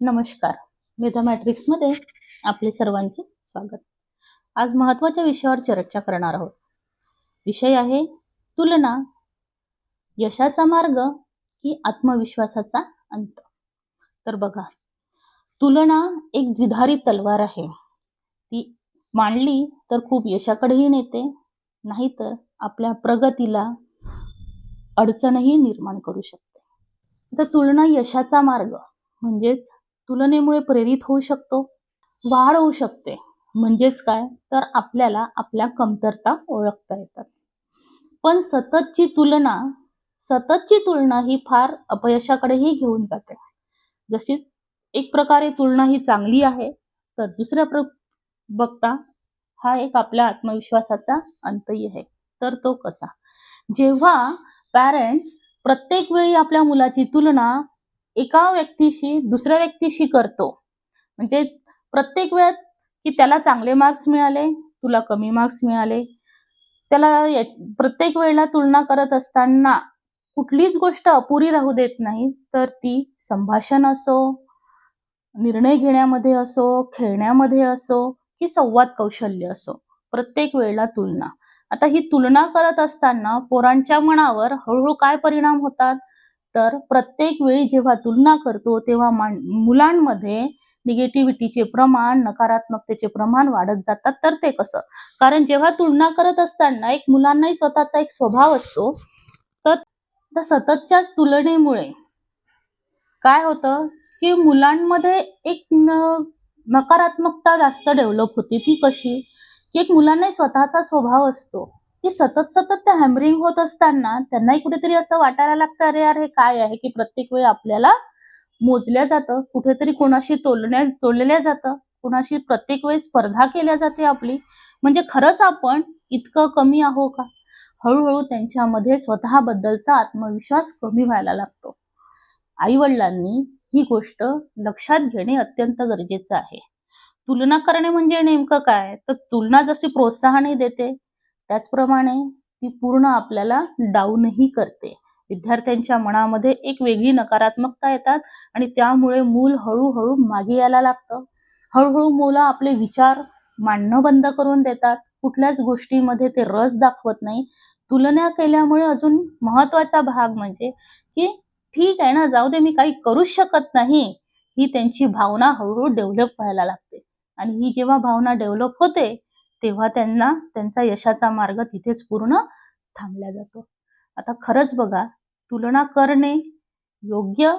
नमस्कार. मेधा मॅट्रिक्समध्ये आपले सर्वांचे स्वागत. आज महत्त्वाच्या विषयावर चर्चा करणार आहोत. विषय आहे तुलना यशाचा मार्ग की आत्मविश्वासाचा अंत. तर बघा तुलना एक द्विधारी तलवार आहे. ती मांडली तर खूप यशाकडेही नेते नाहीतर आपल्या प्रगतीला अडचणही निर्माण करू शकते. तर तुलना यशाचा मार्ग म्हणजेच तुलनेमुळे प्रेरित होऊ शकतो. वाढ होऊ शकते. म्हणजेच काय? तर आपल्याला आपल्या कमतरता ओळखता येतात. पण सततची तुलना सततची तुलना ही फार अपयशाकडेही घेऊन जाते. जशी एक प्रकारे तुलना ही चांगली आहे तर दुसऱ्या प्र बघता हा एक आपल्या आत्मविश्वासाचा अंतही आहे. तर तो कसा? जेव्हा पॅरेंट्स प्रत्येक वेळी आपल्या मुलाची तुलना एका व्यक्तीशी दुसऱ्या व्यक्तीशी करतो. म्हणजे प्रत्येक वेळेत की त्याला चांगले मार्क्स मिळाले तुला कमी मार्क्स मिळाले. त्याला प्रत्येक वेळेला तुलना करत असताना कुठलीच गोष्ट अपुरी राहू देत नाही तर ती संभाषण असो निर्णय घेण्यामध्ये असो खेळण्यामध्ये असो की संवाद कौशल्य असो. प्रत्येक वेळेला तुलना. आता ही तुलना करत असताना पोरांच्या मनावर हळूहळू काय परिणाम होतात? तर प्रत्येक वेळी जेव्हा तुलना करतो तेव्हा मुलांमध्ये निगेटिव्हिटीचे प्रमाण नकारात्मकतेचे प्रमाण वाढत जातात. तर ते कसं? कारण जेव्हा तुलना करत असताना एक मुलांनाही स्वतःचा एक स्वभाव असतो. तर सततच्या तुलनेमुळे काय होतं? की मुलांमध्ये एक नकारात्मकता जास्त डेव्हलप होते. ती कशी? की एक मुलांनाही स्वतःचा स्वभाव असतो. की सतत सतत ते हॅमरिंग होत असताना त्यांनाही कुठेतरी असं वाटायला लागतं अरे यार हे काय आहे? की प्रत्येक वेळी आपल्याला मोजल्या जातं कुठेतरी कोणाशी तोलण्या तोलल्या जातं कोणाशी प्रत्येक वेळी स्पर्धा केल्या जाते आपली. म्हणजे खरंच आपण इतकं कमी आहो का? हळूहळू त्यांच्यामध्ये स्वतःबद्दलचा आत्मविश्वास कमी व्हायला लागतो. आई वडिलांनी ही गोष्ट लक्षात घेणे अत्यंत गरजेचं आहे. तुलना करणे म्हणजे नेमकं काय? तर तुलना जशी प्रोत्साहनही देते त्याचप्रमाणे ती पूर्ण आपल्याला डाऊनही करते. विद्यार्थ्यांच्या मनामध्ये एक वेगळी नकारात्मकता येतात आणि त्यामुळे मूल हळूहळू मागे यायला लागतं. हळूहळू मुलं आपले विचार मांडणं बंद करून देतात. कुठल्याच गोष्टीमध्ये ते रस दाखवत नाही. तुलना केल्यामुळे अजून महत्त्वाचा भाग म्हणजे की ठीक आहे ना जाऊ दे मी काही करूच शकत नाही. ही त्यांची भावना हळूहळू डेव्हलप व्हायला लागते. आणि ही जेव्हा भावना डेव्हलप होते तेव्हा त्यांना त्यांचा यशाचा मार्ग तिथेच पूर्ण थांबला जातो. आता खरंच बघा तुलना करणे योग्य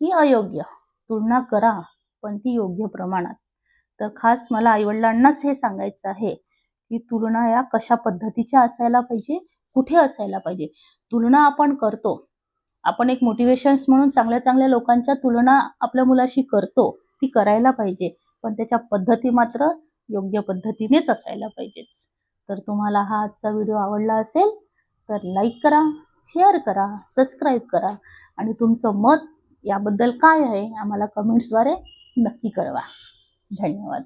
की अयोग्य? तुलना करा पण ती योग्य प्रमाणात. तर खास मला आईवडिलांनाच हे सांगायचं आहे की तुलना या कशा पद्धतीच्या असायला पाहिजे कुठे असायला पाहिजे? तुलना आपण करतो. आपण एक मोटिवेशन्स म्हणून चांगल्या चांगल्या लोकांच्या तुलना आपल्या मुलाशी करतो ती करायला पाहिजे. पण त्याच्या पद्धती मात्र योग्य पद्धतीनेच असायला पाहिजेच. तर तुम्हाला हा आजचा व्हिडिओ आवडला असेल तर लाईक करा शेअर करा सबस्क्राईब करा आणि तुमचं मत याबद्दल काय आहे आम्हाला कमेंट्सद्वारे नक्की कळवा. धन्यवाद.